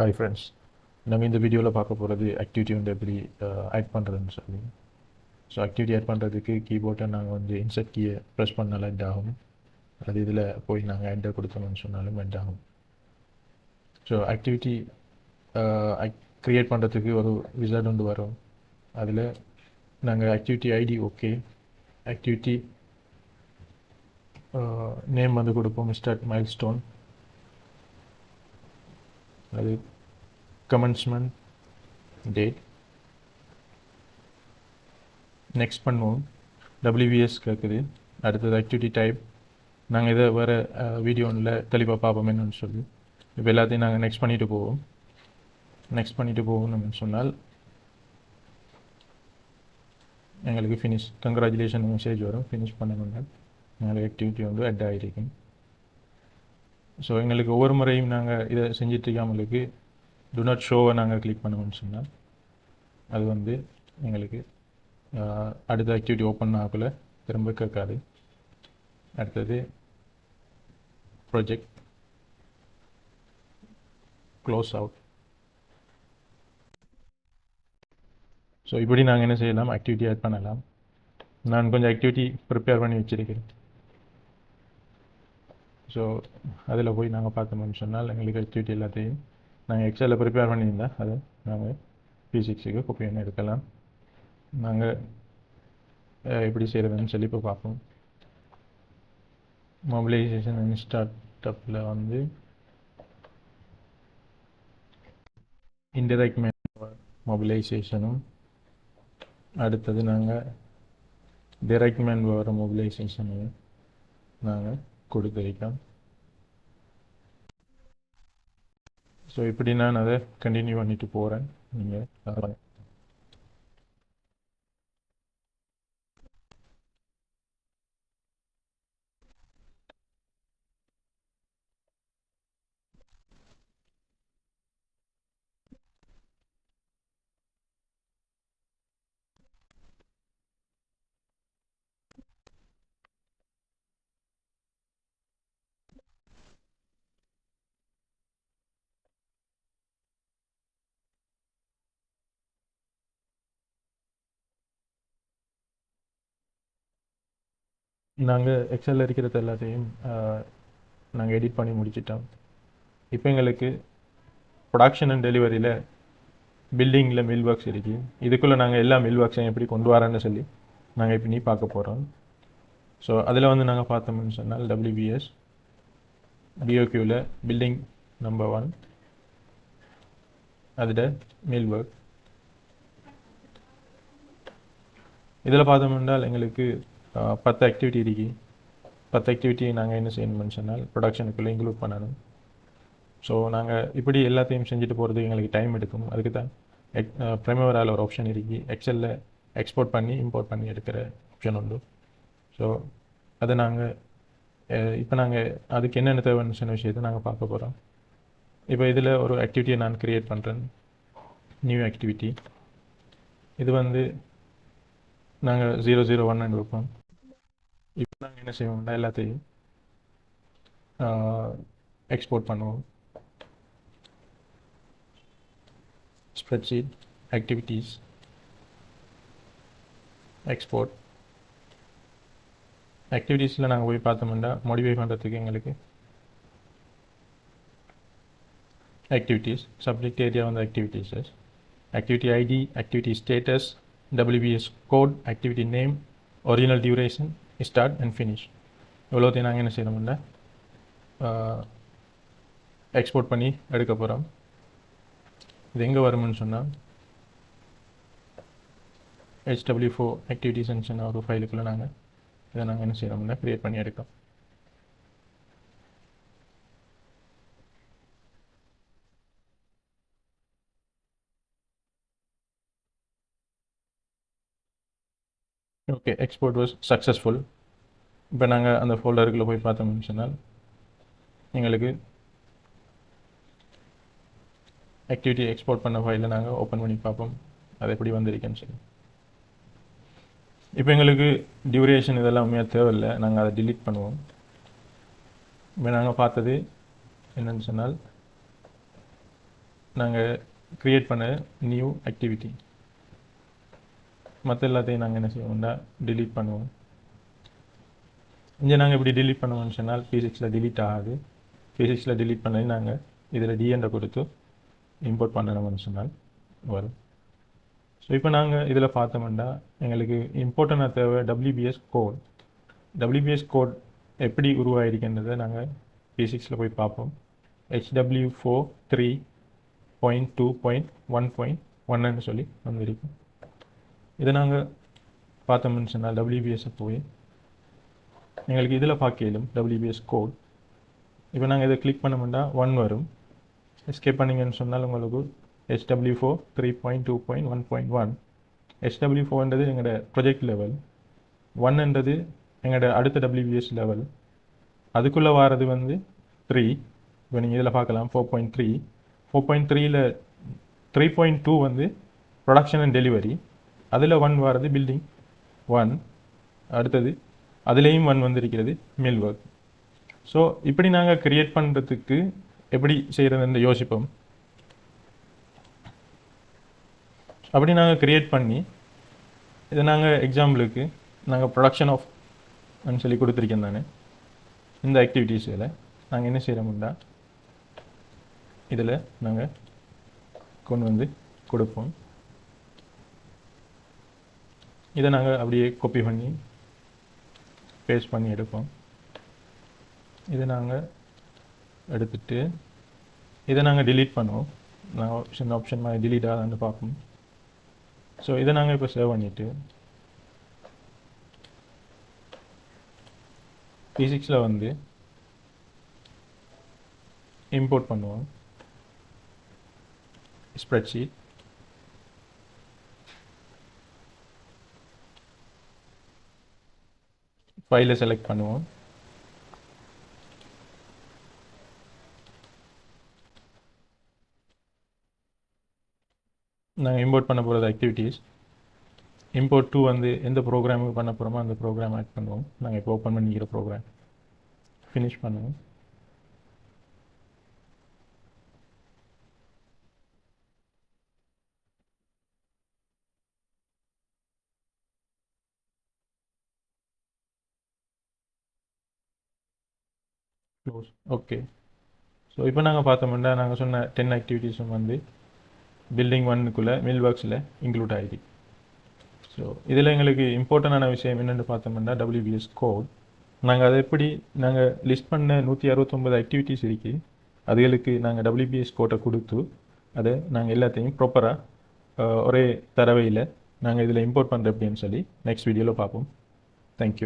Hi friends நம்ம இந்த வீடியோவில் பார்க்க போகிறது ஆக்டிவிட்டி வந்து எப்படி ஆட் பண்ணுறதுன்னு சொல்லி. ஸோ ஆக்டிவிட்டி ஆட் பண்ணுறதுக்கு கீபோர்ட்டை நாங்கள் வந்து இன்செட் கீயை ப்ரெஸ் பண்ணாலும் எட் ஆகும். அது இதில் போய் நாங்கள் ஆட்டை கொடுத்தோம்னு சொன்னாலும் எட் ஆகும். ஸோ ஆக்டிவிட்டி க்ரியேட் பண்ணுறதுக்கு ஒரு விசார்ட் வந்து வரும். அதில் நாங்கள் activity ID okay activity name வந்து கொடுப்போம் மிஸ்டர் மைல் ஸ்டோன் அது கமென்ஸ்மெண்ட் டேட் நெக்ஸ்ட் பண்ணுவோம். டபிள்யூபிஎஸ் கேட்குது அடுத்தது ஆக்டிவிட்டி டைப் நாங்கள் இதை வேறு வீடியோவில் தெளிவாக பார்ப்போம் என்னன்னு சொல்லி. இப்போ எல்லாத்தையும் நாங்கள் நெக்ஸ்ட் பண்ணிட்டு போவோம். நெக்ஸ்ட் பண்ணிட்டு போவோம்னு சொன்னால் எங்களுக்கு ஃபினிஷ் கங்க்ராச்சுலேஷன் மெசேஜ் வரும். ஃபினிஷ் பண்ணணுங்க எங்களுக்கு ஆக்டிவிட்டி வந்து அட் ஆகிருக்கும் ஸோ எங்களுக்கு ஒவ்வொரு முறையும் நாங்கள் இதை செஞ்சுட்டு டு நாட் ஷோவை நாங்கள் கிளிக் பண்ணுவோம்னு சொன்னால் அது வந்து எங்களுக்கு அடுத்த ஆக்டிவிட்டி ஓப்பன் ஆகல திரும்ப கேட்காது. அடுத்தது ப்ராஜெக்ட் க்ளோஸ் அவுட் ஸோ இப்படி நாங்கள் என்ன செய்யலாம்? ஆக்டிவிட்டி ஆட் பண்ணலாம். நான் கொஞ்சம் ஆக்டிவிட்டி ப்ரிப்பேர் பண்ணி வச்சிருக்கேன் ஸோ அதில் போய் நாங்கள் பார்த்தோம்னு சொன்னால் எங்களுக்கு ஆக்டிவிட்டி எல்லாத்தையும் நாங்கள் எக்ஸலில் ப்ரிப்பேர் பண்ணியிருந்தா அதை நாங்கள் பிசிக்ஸுக்கு சிக்ஸுக்கு ஒன்று எடுக்கலாம். நாங்கள் எப்படி செய்கிறதுன்னு சொல்லி இப்போ பார்ப்போம். மொபிலைசேஷன் ஸ்டார்ட் அப்பில் வந்து இன்டெரக்ட் மொபிலைசேஷனும் அடுத்தது நாங்கள் டிரெக்ட் மேன் வர மொபிலைசேஷனையும் நாங்கள் கொடுத்துருக்கோம் ஸோ இப்படி நான் அதை கண்டினியூ பண்ணிட்டு போகிறேன் நீங்கள் நாங்கள் எக்ஸலில் இருக்கிறது எல்லாத்தையும் நாங்கள் எடிட் பண்ணி முடிச்சிட்டோம். இப்போ எங்களுக்கு ப்ரொடக்ஷன் அண்ட் டெலிவரியில் பில்டிங்கில் மில் ஒர்க்ஸ் இருக்குது இதுக்குள்ளே நாங்கள் எல்லா மில் ஒர்க்ஸையும் எப்படி கொண்டு வரேன்னு சொல்லி நாங்கள் இப்போ நீ பார்க்க போகிறோம் ஸோ அதில் வந்து நாங்கள் பார்த்தோம்னு சொன்னால் டபிள்யூபிஎஸ் பிஓக்யூவில் பில்டிங் நம்பர் ஒன் அதில் மில் ஒர்க் இதில் பார்த்தோம் என்றால் எங்களுக்கு பத்து ஆக்டிவிட்டி இருக்கு. பத்து ஆக்டிவிட்டி நாங்கள் என்ன செய்யணும்னு சொன்னால் ப்ரொடக்ஷனுக்குள்ளே இன்க்ளூட் பண்ணணும். ஸோ நாங்கள் இப்படி எல்லாத்தையும் செஞ்சுட்டு போகிறதுக்கு எங்களுக்கு டைம் எடுக்கும். அதுக்கு தான் எக் ப்ரைமவரால் ஒரு ஆப்ஷன் இருக்கு. எக்ஸலில் எக்ஸ்போர்ட் பண்ணி இம்போர்ட் பண்ணி எடுக்கிற ஆப்ஷன் உண்டு. ஸோ அதை நாங்கள் இப்போ நாங்கள் அதுக்கு என்னென்ன தேவைன்னு சொன்ன விஷயத்தை நாங்கள் பார்க்க போகிறோம் இப்போ இதில் ஒரு ஆக்டிவிட்டியை நான் க்ரியேட் பண்ணுறேன் நியூ ஆக்டிவிட்டி இது வந்து நாங்கள் ஜீரோ ஜீரோ ஒன் வைப்போம். இப்போ நாங்கள் என்ன செய்வோம்னா எல்லாத்தையும் எக்ஸ்போர்ட் பண்ணுவோம். ஸ்ப்ரெட்ஷீட் ஆக்டிவிட்டீஸ் எக்ஸ்போர்ட் ஆக்டிவிட்டீஸில் நாங்கள் போய் பார்த்தோம்னா மாடிஃபை பண்ணுறதுக்கு எங்களுக்கு ஆக்டிவிட்டீஸ் சப்ஜெக்ட் ஏரியா வந்து activities activity ID activity status WBS code activity name original duration start and finish எவ்வளோத்தையும் இவ்வளோத்தையும் நாங்கள் என்ன செய்யணும்னா எக்ஸ்போர்ட் பண்ணி எடுக்க போகிறோம் இது எங்கே வரும்னு சொன்னால் ஹெச்டபிள்யூ ஃபோர் ஆக்டிவிட்டிஸ் சொன்ன ஒரு ஃபைலுக்குள்ளே நாங்கள் இதை நாங்கள் என்ன செய்யணும்னா க்ரியேட் பண்ணி எடுக்கோம் ஓகே எக்ஸ்போர்ட் வாஸ் சக்ஸஸ்ஃபுல் இப்போ நாங்கள் அந்த ஃபோல்டருக்குள்ளே போய் பார்த்தோம்னு சொன்னால் எங்களுக்கு ஆக்டிவிட்டி எக்ஸ்போர்ட் பண்ண ஃபைலை நாங்கள் ஓப்பன் பண்ணி பார்ப்போம். அது எப்படி வந்திருக்கேன்னு சொல்லி. இப்போ எங்களுக்கு டியூரேஷன் இதெல்லாம் உண்மையாக தேவையில்லை. நாங்கள் அதை டிலீட் பண்ணுவோம். இப்போ நாங்கள் பார்த்தது என்னென்னு சொன்னால் நாங்கள் க்ரியேட் பண்ண நியூ ஆக்டிவிட்டி மற்ற எல்லாத்தையும் நாங்கள் என்ன செய்வோம்னா டிலீட் பண்ணுவோம். இங்கே நாங்கள் இப்படி டிலீட் பண்ணுவோம்னு சொன்னால் பிசிக்ஸில் டிலீட் ஆகாது. பிசிக்ஸில் டிலீட் பண்ணி நாங்கள் இதில் டிஎன்ட கொடுத்து இம்போர்ட் பண்ணணும்னு சொன்னால் வரும். ஸோ இப்போ நாங்கள் இதில் பார்த்தோம்னா எங்களுக்கு இம்பார்ட்டண்டாக தேவை டபிள்யூபிஎஸ் கோட் டபிள்யூபிஎஸ் கோட் எப்படி உருவாயிருக்கின்றதை நாங்கள் பிசிக்ஸில் போய் பார்ப்போம். HW four three point two point one point ஒன்னு சொல்லி வந்திருக்கும் இதை நாங்கள் பார்த்தோம்னு சொன்னால் டபிள்யூபிஎஸ்ஸை போய் எங்களுக்கு இதில் பார்க்கலும் டபிள்யூபிஎஸ் கோட் இப்போ நாங்கள் இதை கிளிக் முடியா ஒன் வரும். எஸ்கேப் பண்ணீங்கன்னு சொன்னால் உங்களுக்கு HW four three point two point one point one HW ஃபோர்ன்றது எங்களோட ப்ரொஜெக்ட் லெவல் ஒன்ன்றது எங்களோட அடுத்த டபிள்யூபிஎஸ் லெவல் அதுக்குள்ளே வாரது வந்து த்ரீ இப்போ நீங்கள் இதில் பார்க்கலாம் four point three four point த்ரீயில் த்ரீ பாயிண்ட் டூ வந்து ப்ரொடக்ஷன் அண்ட் டெலிவரி அதில் ஒன் வர்றது பில்டிங் ஒன் அடுத்தது அதுலேயும் ஒன் வந்திருக்கிறது மில் ஒர்க் ஸோ இப்படி நாங்கள் க்ரியேட் பண்ணுறதுக்கு எப்படி செய்கிறதுன்னு யோசிப்போம். அப்படி நாங்கள் க்ரியேட் பண்ணி இதை நாங்கள் எக்ஸாம்பிளுக்கு நாங்கள் ப்ரொடக்ஷன் ஆஃப் சொல்லி கொடுத்துருக்கேன் தானே இந்த ஆக்டிவிட்டீஸில் நாங்கள் என்ன செய்கிறோம்டா இதில் நாங்கள் கொண்டு வந்து கொடுப்போம். இதை நாங்கள் அப்படியே கோப்பி பண்ணி பேஸ்ட் பண்ணி எடுப்போம். இதை நாங்கள் எடுத்துட்டு இதை நாங்கள் டிலீட் பண்ணுவோம். நாங்கள் ஆப்ஷன் ஆப்ஷன் மாதிரி டிலீட் ஆகலான்னு பார்ப்போம். ஸோ இதை நாங்கள் இப்போ சேவ் பண்ணிவிட்டு ஃபிசிக்ஸில் வந்து இம்போர்ட் பண்ணுவோம். ஸ்ப்ரெட்ஷீட் ஃபைலை செலக்ட் பண்ணுவோம். நாங்கள் இம்போர்ட் பண்ண போகிறது ஆக்டிவிட்டீஸ் இம்போர்ட் டூ வந்து எந்த ப்ரோக்ராமுக்கு பண்ண போகிறோமோ அந்த ப்ரோக்ராம் ஆட் பண்ணுவோம். நாங்கள் இப்போ ஓப்பன் பண்ணிக்கிற ப்ரோக்ராம் ஃபினிஷ் பண்ணுவோம். க்ளோஸ் ஓகே ஸோ இப்போ நாங்கள் பார்த்தோம்னா நாங்கள் சொன்ன டென் ஆக்டிவிட்டீஸும் வந்து பில்டிங் ஒன்னுக்குள்ளே மில் ஒர்க்ஸில் இன்க்ளூட் ஆகிடுது ஸோ இதில் எங்களுக்கு இம்பார்ட்டண்டான விஷயம் என்னென்னு பார்த்தோம்னா டபிள்யூபிஎஸ் கோட் நாங்கள் அதை எப்படி நாங்கள் லிஸ்ட் பண்ண நூற்றி அறுபத்தொம்பது ஆக்டிவிட்டீஸ் இருக்கு. அதுகளுக்கு நாங்கள் டபிள்யூபிஎஸ் கோட்டை கொடுத்து அதை நாங்கள் எல்லாத்தையும் ப்ராப்பராக ஒரே தரவையில் நாங்கள் இதில் இம்போர்ட் பண்ணுற அப்படின்னு சொல்லி நெக்ஸ்ட் வீடியோவில் பார்ப்போம். தேங்க்யூ